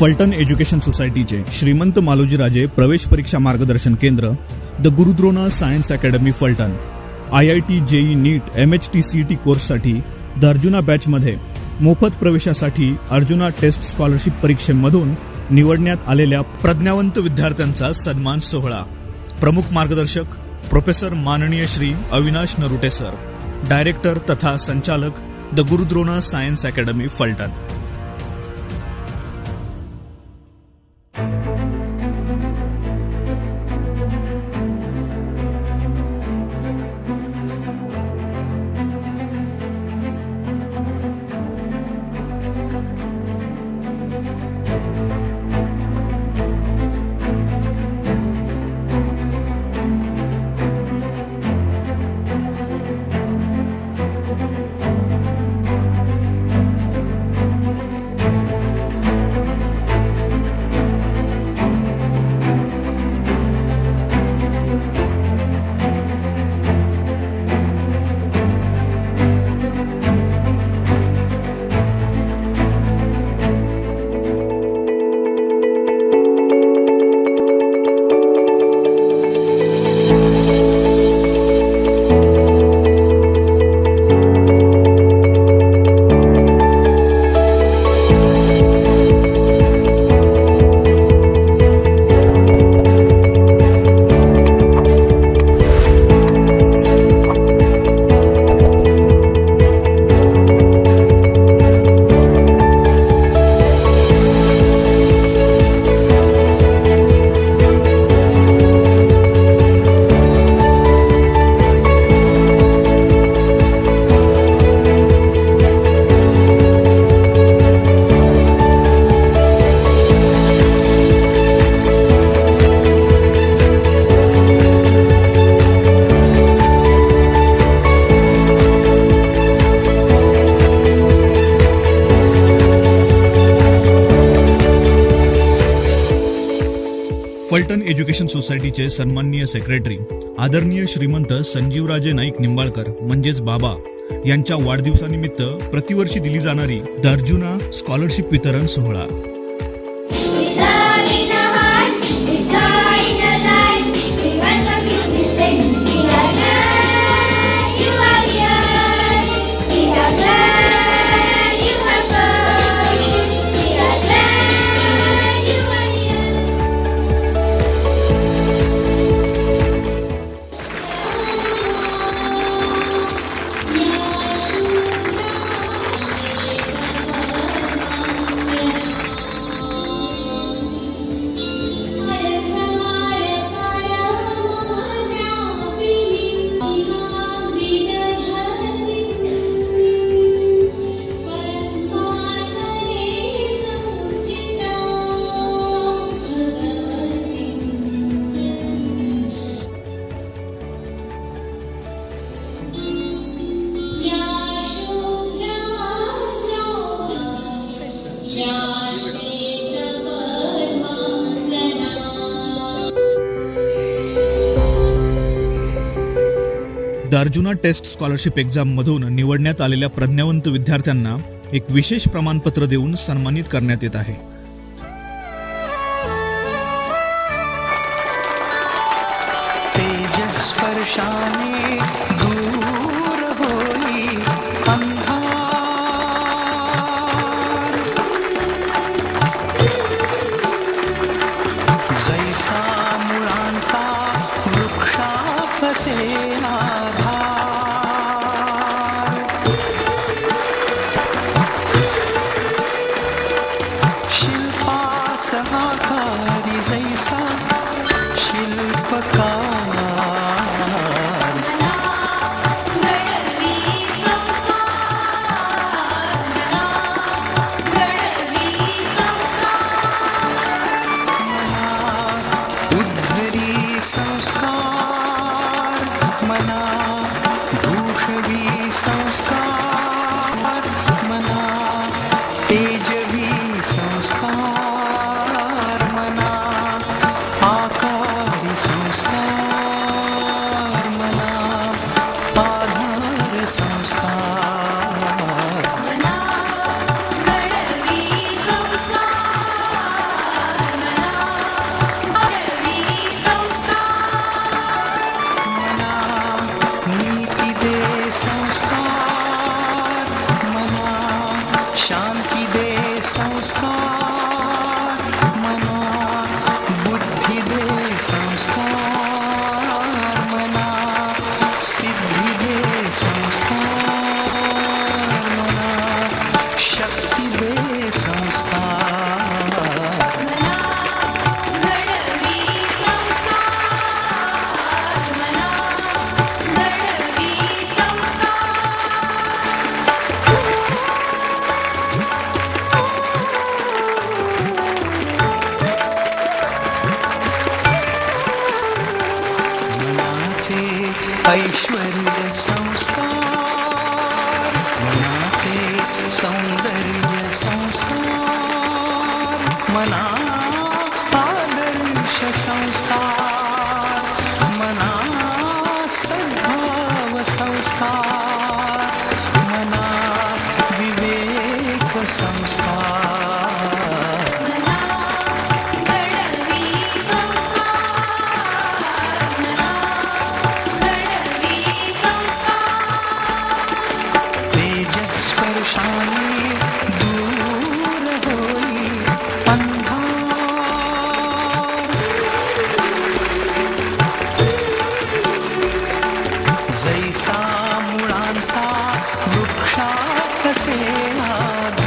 Phaltan education सोसायटीचे श्रीमंत मालोजीराजे प्रवेश परीक्षा मार्गदर्शन केंद्र the Gurudrona science academy Phaltan I I T JEE NEET M H T C T कोर्ससाठी द अर्जुना बॅचमध्ये मोफत प्रवेशासाठी अर्जुना टेस्ट स्कॉलरशिप परीक्षेमधून निवडण्यात आलेल्या प्रज्ञावंत विद्यार्थ्यांचा सन्मान सोहळा. प्रमुख मार्गदर्शक प्रोफेसर माननीय श्री अविनाश नरुटे सर डायरेक्टर तथा संचालक the Gurudrona science academy Phaltan. Education सोसायटीचे सन्माननीय सेक्रेटरी आदरणीय श्रीमंत संजीवराजे नाईक निंबाळकर म्हणजेच बाबा यांच्या वाढदिवसानिमित्त प्रतिवर्षी दिली जाणारी दर्जुना स्कॉलरशिप वितरण सोहळा. द अर्जुना टेस्ट स्कॉलरशिप एक्झाममधून निवडण्यात आलेल्या प्रज्ञावंत विद्यार्थ्यांना एक विशेष प्रमाणपत्र देऊन सन्मानित करण्यात येत आहे. तेजस्पर्शाने so strong. ऐश्वर्य संस्कार मनाचे सौंदर्य संस्कार मना आदर्श संस्कार. वृक्षा कसे आधार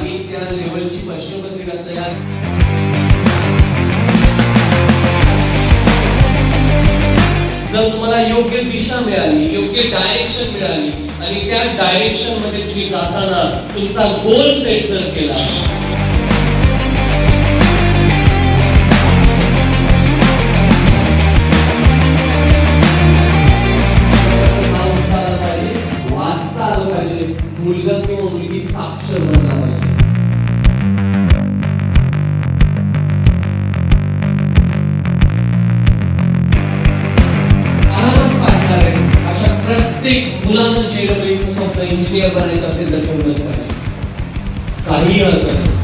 आम्ही त्या लेवलची प्रश्नपत्रिका तयार जर तुम्हाला योग्य दिशा मिळाली योग्य डायरेक्शन मिळाली आणि त्या डायरेक्शनमध्ये तुम्ही जाताना तुमचा गोल सेट जर केला प्रत्येक मुलांना जेडब्ल्यूचं स्वप्न इंजिनियर बनायचं असेल तर तेवढंच पाहिजे काहीही हरकत नाही.